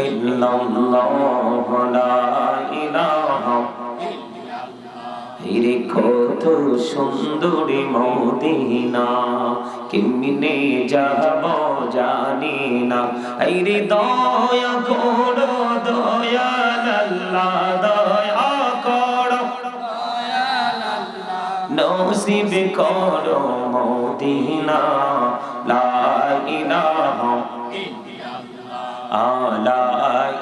ইল্লাল্লাহু লা ইলাহা রে কত সুন্দরী মদিনা কেমনে যাব জানি না এই রে দয়া করো দয়াল আল্লাহ দয়া করো নসিব করো মদিনা লা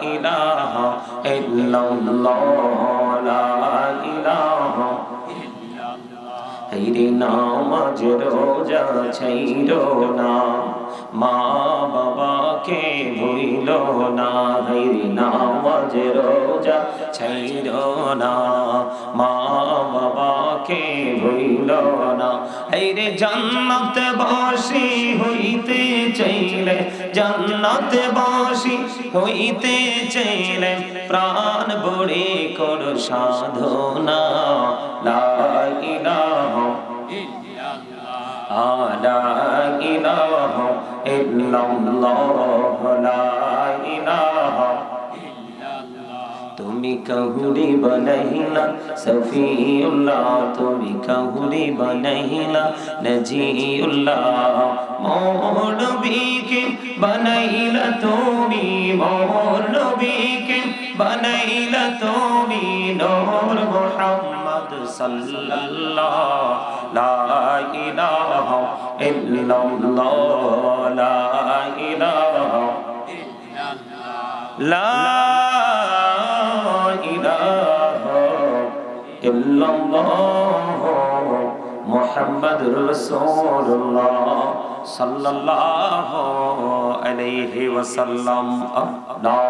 ইলাহা হাইরে নামাজ রোজা ছাইরো না। মা বাবাকে ভুইল না হাইরে নামাজ রোজা ছাইরো না। মা বাবাকে ভুইল না হাইরে জান্নাত বাসি হইতে চাইলে, জান্নাত বাসি হইতে চাইলে প্রাণ বড়ে কর সাধনা। লা ইলাহা লা ইলাহা ইল্লাল্লাহ, লা ইলাহা তুমি কাহুরি বনহিলা সফিউল্লাহ। তুমি কাহুরি বনহিলা নজিউল্লাহ। মোর নবীকে বনাইলা তুমি মোর নবীকে বনাইলা তুমি, নূর মুহাম্মদ। সাল্লাল্লাহ লা ইলাহা ইল্লাল্লাহ লা ইলাহা লা ইলাহা ইল্লাল্লাহ মুহাম্মাদুর রাসূলুল্লাহ সাল্লাল্লাহু ওয়াসাল্লাম। আল্লাহ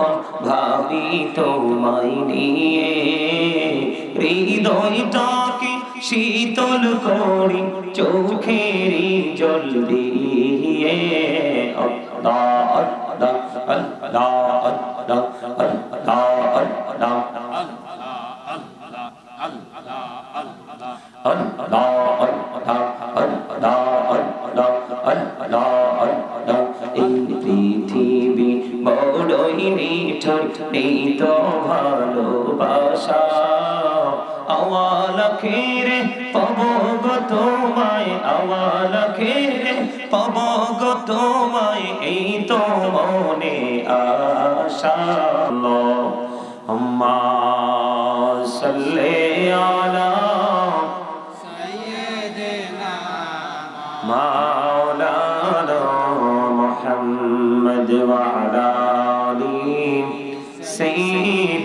যখন ভাবি তোমায় নিয়ে। হৃদয়টাকে শীতল করি চোখের জল দিয়ে। আল্লাহ আল্লাহ আল্লাহ। আখিরে পাবো গো তোমায় আমার আখিরে পাবো গো তোমায় এই তো মনে আশা। আম্মা সাল্লে আলা সাইয়েদেনা মাওলানা মুহাম্মদ ওয়া আলা আলি সাইয়েদ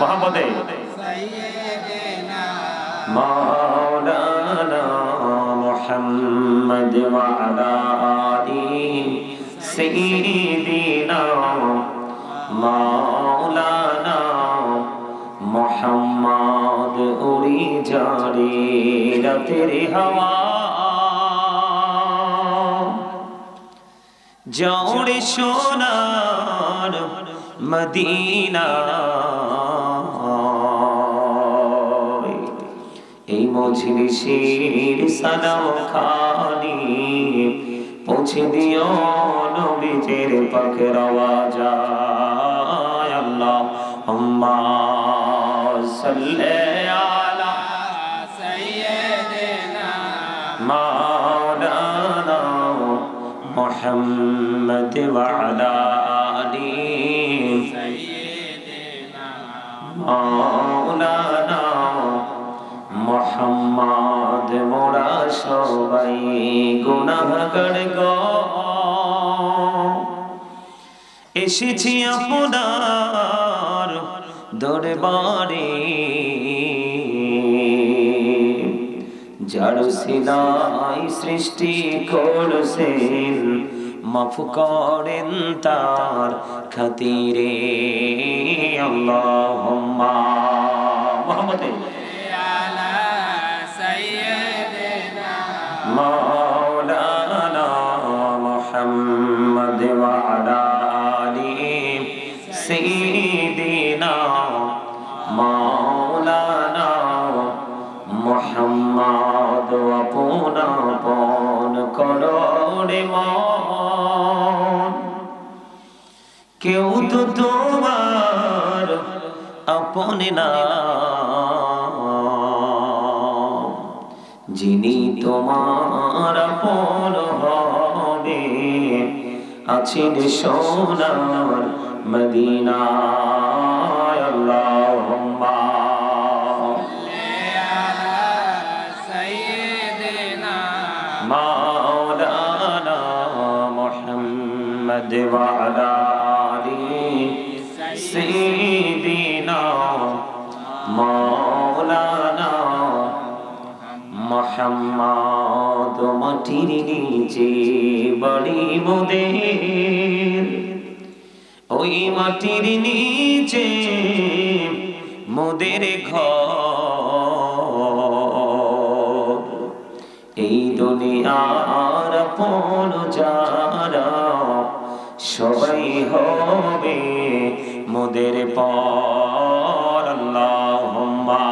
محمد مولانا محمد وعلى آل سيدنا মাওলানা মোহাম্মদ উড়ি জারি রাতের হাওয়া জৌড়ে সোনার মদিনা এই মজলিসের সালাম খানি পৌঁছে দিও নবীজের পাখের আওয়াজ আম্মা সাল্লি আলা مولانا محمد وعلى মৌলানা মোহাম্মদ মোরা সবাই গুনাহ করে গো। এসেছি আপনার দরবারে। যার সিলাই সৃষ্টি করছেন মাফ করেন তার খাতিরে আল্লাহুম্মা মুহাম্মদ مولانا محمد وعلى آله سيدنا مولانا محمد وپونا পন করোড়ে কেউ তো তোমার আপনি না। যিনি তোমার আপন হবে আছেন সোনার মদিনা মা মাওলানা মুহাম্মদ سيدنا مولانا মোহাম্মদ মাটির নিচে বাড়ি মোদের ওই মাটির নিচে মোদের ঘর এই দুনিয়ার পর যারা সবাই হবে মোদের পর, আল্লাহুম্মা।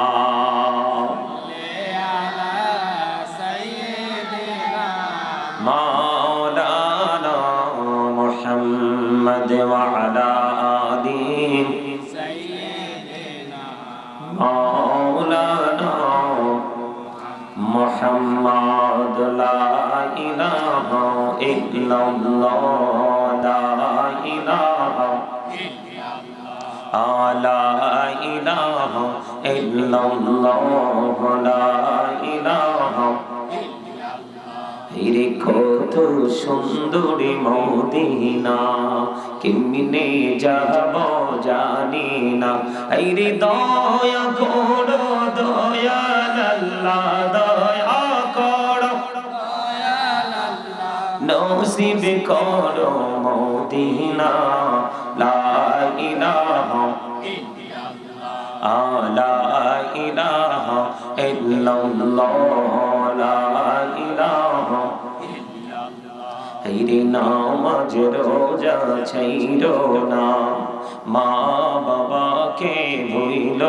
মাওলানা মুহাম্মদ ওয়া আলা আলি মাওলানা মুহাম্মদ লা ইলাহা ইল্লাল্লাহ। لا إله إلا الله لا إله রে কত সুন্দরী মদিনা কেমনে যাব জানি না রে দয়া করো দয়াল আল্লাহ দয়া করো নসিব করো মদিনা লা ইলাহা হাইরে নামাজ রোজা ছাইর না। মা বাবাকে ভুইল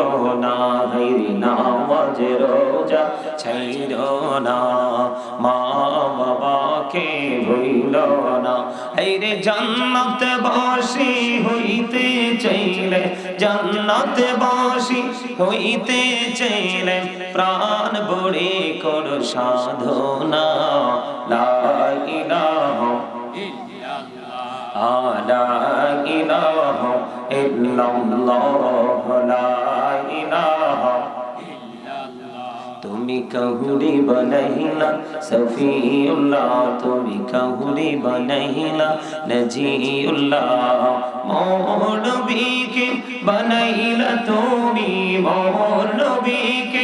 না হাইরে নামাজ রোজা ছাইর না। মা বাবাকে ভুইল না। হাইরে জান্নাত বাসি হইতে চাইলে, জান্নাত বাসি হইতে চাইলে প্রাণ বড়ে কর সাধনা লা ইলাহা লা ইলাহা ইল্লাল্লাহ লা ইলাহা তুমি কাহুরি বনহিলা সফিউল্লাহ, তুমি কাহুরি বনহিলা নজিউল্লাহ মোর নবীকে বনাইলা তুমি মোর নবীকে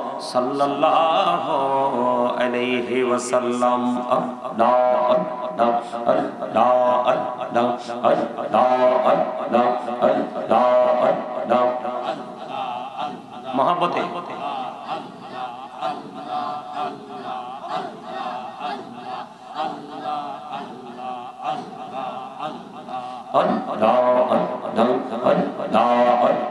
সাল্লাল্লাহু আলাইহি ওয়াসাল্লাম মহাবতে Allah Allah Allah Allah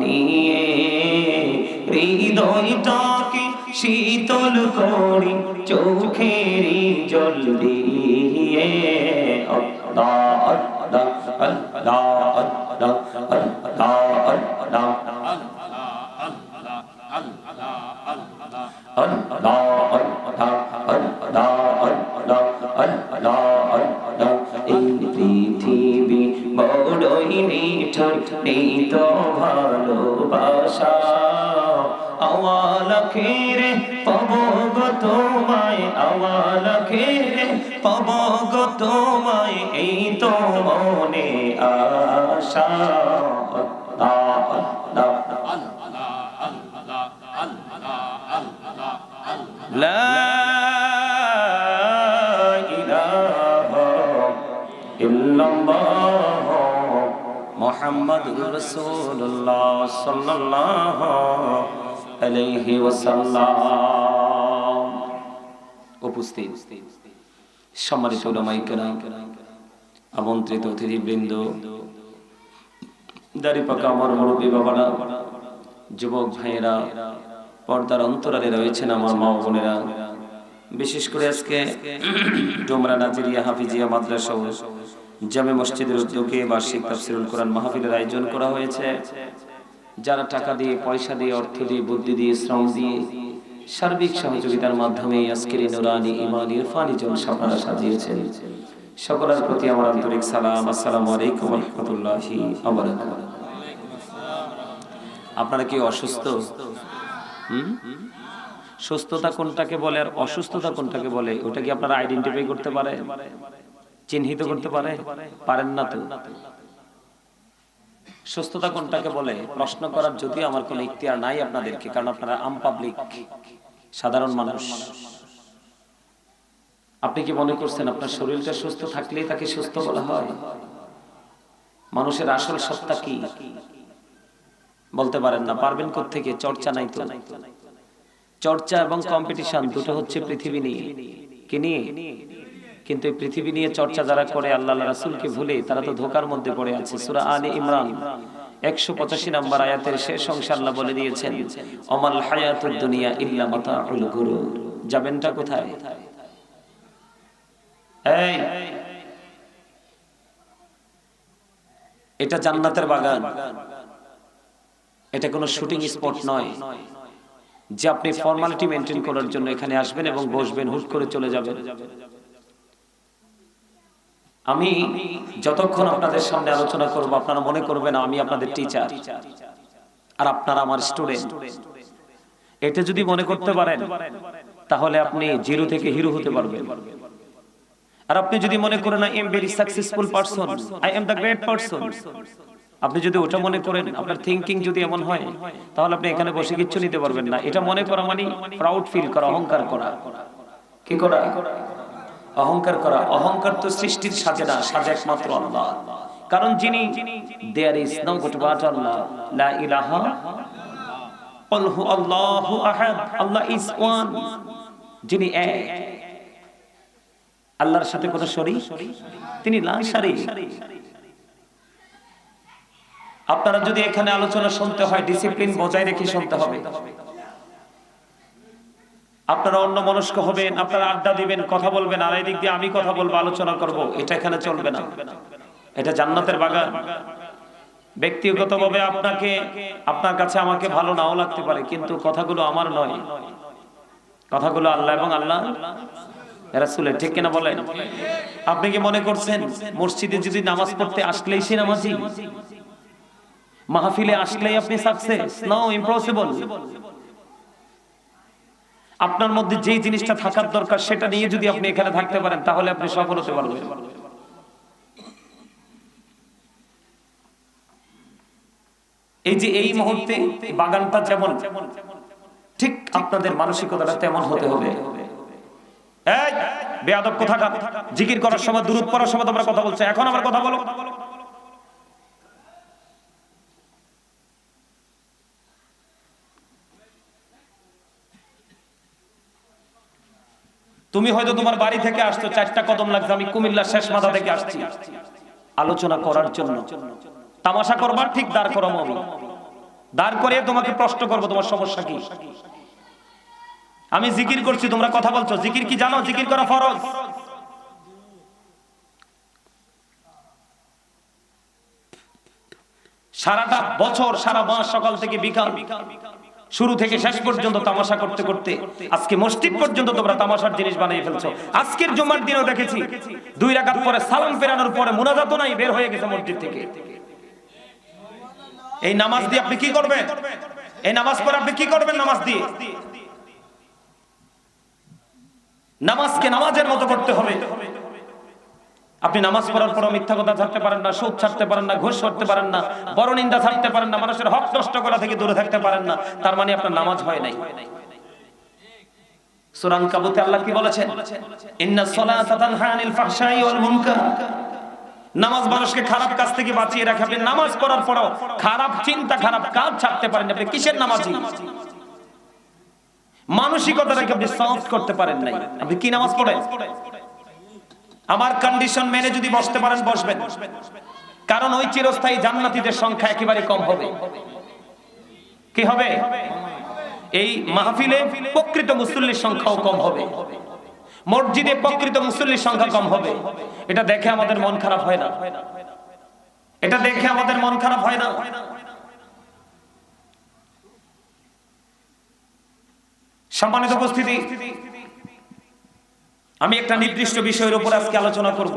নিয়ে হৃদয়টাকে শীতল করি চোখের জল দিয়ে। আল্লাহ আল্লাহ আল্লাহ। নেই তো ভালোবাসা। আওয়াল খেরে পাব গো তোমায় আওয়াল খেরে পাব গো তোমায়, এই তো মনে আশা। মোহাম্মদুর রাসূলুল্লাহ সাল্লাল্লাহু আলাইহি ওয়াসাল্লাম উপস্থিত সম্মানিত উলামায়ে কেরাম আমন্ত্রিত অতিথিবৃন্দ, দাড়িপাকা আমার মুরব্বী বাবারা, যুবক ভাইয়েরা, পর্দার অন্তরালে রয়েছেন আমার মা বোনেরা। বিশেষ করে আজকে ডোমরা নাজিরিয়া হাফিজিয়া মাদ্রাসা জামে মসজিদের উদ্যোগে বার্ষিক তাফসিরুল কোরআন মাহফিলের আয়োজন করা হয়েছে। যারা টাকা দিয়ে, পয়সা দিয়ে, অর্থ দিয়ে, বুদ্ধি দিয়ে, শ্রম দিয়ে সার্বিক সহযোগিতার মাধ্যমে আজকের নুরানি ইমান ইরফানি জলসা আপনারা সাজিয়েছেন। সকলের প্রতি আমার আন্তরিক সালাম। আসসালামু আলাইকুম রহমতুল্লাহি আপনারা কি অসুস্থ? হুম? সুস্থতা কোনটাকে বলে আর অসুস্থতা কোনটাকে বলে, ওটা কি আপনারা আইডেন্টিফাই করতে পারে চিহ্নিত করতে পারে? পারেন না তো। সুস্থতা কোনটাকে বলে? প্রশ্ন করার যদিও আমার কোনো ইখতিয়ার নাই আপনাদেরকে, কারণ আপনারা আম পাবলিক সাধারণ মানুষ। আপনি কি মনে করছেন আপনার শরীরটা সুস্থ থাকলেই তাকে সুস্থ বলা হয়? মানুষের আসল সত্তা কি? বলতে পারেন না। পারবেন থেকে চর্চা নাই তো। চর্চা এবং কম্পিটিশন দুটো হচ্ছে পৃথিবী নিয়ে। কি নিয়ে? কিন্তু এই পৃথিবী নিয়ে চর্চা যারা করে আল্লাহ রাসুলকে ভুলে, তারা তো ধোকার মধ্যে পড়ে আছে। সুরা আলী ইমরান, একশো পঁচাশি নম্বর আয়াতের শেষ অংশ আল্লাহ বলে দিয়েছেন, অমাল হায়াতুর দুনিয়া ইল্লা মাতাউল গুরুর যাবেনটা কোথায়? এই, এটা জান্নাতের বাগান। এটা কোনো শুটিং স্পট নয়, যে আপনি ফর্মালিটি মেনটেন করার জন্য এখানে আসবেন এবং বসবেন, হুট করে চলে যাবেন। আমি যতক্ষণ আপনাদের সামনে আলোচনা করব, আপনারা মনে করবেন আমি আপনাদের টিচার আর আপনারা আমার স্টুডেন্ট এটা যদি মনে করতে পারেন, তাহলে আপনি জিরো থেকে হিরো হতে পারবেন। আর আপনি যদি মনে করেন I am very successful person I am the great person আপনি যদি ওটা মনে করেন, আপনার থিংকিং যদি এমন হয়, তাহলে আপনি এখানে বসে কিচ্ছু নিতে পারবেন না। এটা মনে করা মানে প্রাউড ফিল করা, অহংকার করা। কি করা? অহংকার করা, অহংকার তো সৃষ্টির সাজে না, সাজে একমাত্র আল্লাহ। কারণ যিনি there is no good but আল্লাহ, লা ইলাহা আল্লাহু আহাদ আল্লাহ ইজ ওয়ান যিনি এক। আল্লাহর সাথে কোনো তিনি লা শরীক। আপনারা যদি এখানে আলোচনা শুনতে হয় ডিসিপ্লিন বজায় রেখে শুনতে হবে। আপনারা অন্য মনস্ক হবেন, আপনারা আড্ডা দিবেন, কথা বলবেন, আর এদিক দিয়ে আমি কথা বলব, আলোচনা করব। এটা এখানে চলবে না। এটা জান্নাতের বাগান। ব্যক্তিগতভাবে আপনাকে, আপনার কাছে আমাকে ভালো নাও লাগতে পারে, কিন্তু কথাগুলো আমার নয়। কথাগুলো আল্লাহ এবং আল্লাহ রাসূলের, ঠিক কিনা বলেন? আপনি কি মনে করছেন, মসজিদে যদি নামাজ পড়তে আসলেই সে নামাজি? মাহফিলে আসলেই আপনি সাকসেস নো ইম্পসিবল আপনার মধ্যে যেই জিনিসটা থাকার দরকার, সেটা নিয়ে যদি আপনি এখানে থাকতে পারেন, তাহলে আপনি সফল হতে পারবেন। এই যে এই মুহূর্তে বাগানটা যেমন, ঠিক আপনাদের মানসিকতাটা তেমন হতে হবে। এই, বেয়াদব কোথাকার? জিকির করার সময় দূরত পড়ার সময় তোমরা কথা বলছো। এখন আমার কথা বলো। তুমি হয়তো তোমার বাড়ি থেকে আসছো, চারটা কদম লাগছে, আমি কুমিল্লা শেষ মাথা থেকে আসছি। আলোচনা করার জন্য। তামাশা করবার ঠিক দাঁড় করো আমি। দাঁড় করে তোমাকে প্রশ্ন করব, তোমার সমস্যা কি? আমি জিকির করছি, তোমরা কথা বলছো। জিকির কি জানো? জিকির করা ফরজ। সারাটা বছর, সারা মাস সকাল থেকে বিকাল। শুরু থেকে শেষ পর্যন্ত তামাশা করতে করতে, আজকে মসজিদ পর্যন্ত তোমরা তামাশার জিনিস বানিয়ে ফেলছো। আজকের জমার দিনও দেখেছি, দুই রাকাত পরে সালাম ফেরানোর পরে মুনাজাতও নাই, বের হয়ে গেছে মসজিদ থেকে। এই নামাজ দিয়ে আপনি কি করবেন? এই নামাজ পরে আপনি কি করবেন নামাজ দিয়ে? নামাজকে নামাজের মতো করতে হবে। আপনি নামাজ পড়ার পর মিথ্যা কথা ছাড়তে পারেন না, সুদ ছাড়তে পারেন না, ঘুষ ছাড়তে পারেন না, বড় নিন্দা ছাড়তে পারেন না, মানুষের হক নষ্ট করা থেকে দূরে থাকতে পারেন না, তার মানে আপনার নামাজ হয় নাই। সুরান কাবুতে আল্লাহ কি বলেছেন? ইন্না সলাতা তানহা ফাহশাই ওয়াল মুনকার। নামাজ মানুষকে খারাপ কাজ থেকে বাঁচিয়ে রাখে। আপনি নামাজ পড়ার পরও খারাপ চিন্তা, খারাপ কাজ ছাড়তে পারেন। আপনি কিসের নামাজি? মানসিকতাটাকে আপনি সফট করতে পারেন নাই। আপনি কি নামাজ পড়েন? আমার কন্ডিশন মেনে যদি বসতে পারেন, বসবেন। কারণ ওই চিরস্থায়ী জান্নাতীদের সংখ্যা একেবারে কম হবে। কি হবে? এই মাহফিলে প্রকৃত মুসল্লির সংখ্যাও কম হবে। মসজিদে প্রকৃত মুসল্লির সংখ্যা কম হবে। এটা দেখে আমাদের মন খারাপ হয় না। এটা দেখে আমাদের মন খারাপ হয় না। সম্মানিত উপস্থিতি আমি একটা নির্দিষ্ট বিষয়ের উপর আজকে আলোচনা করব।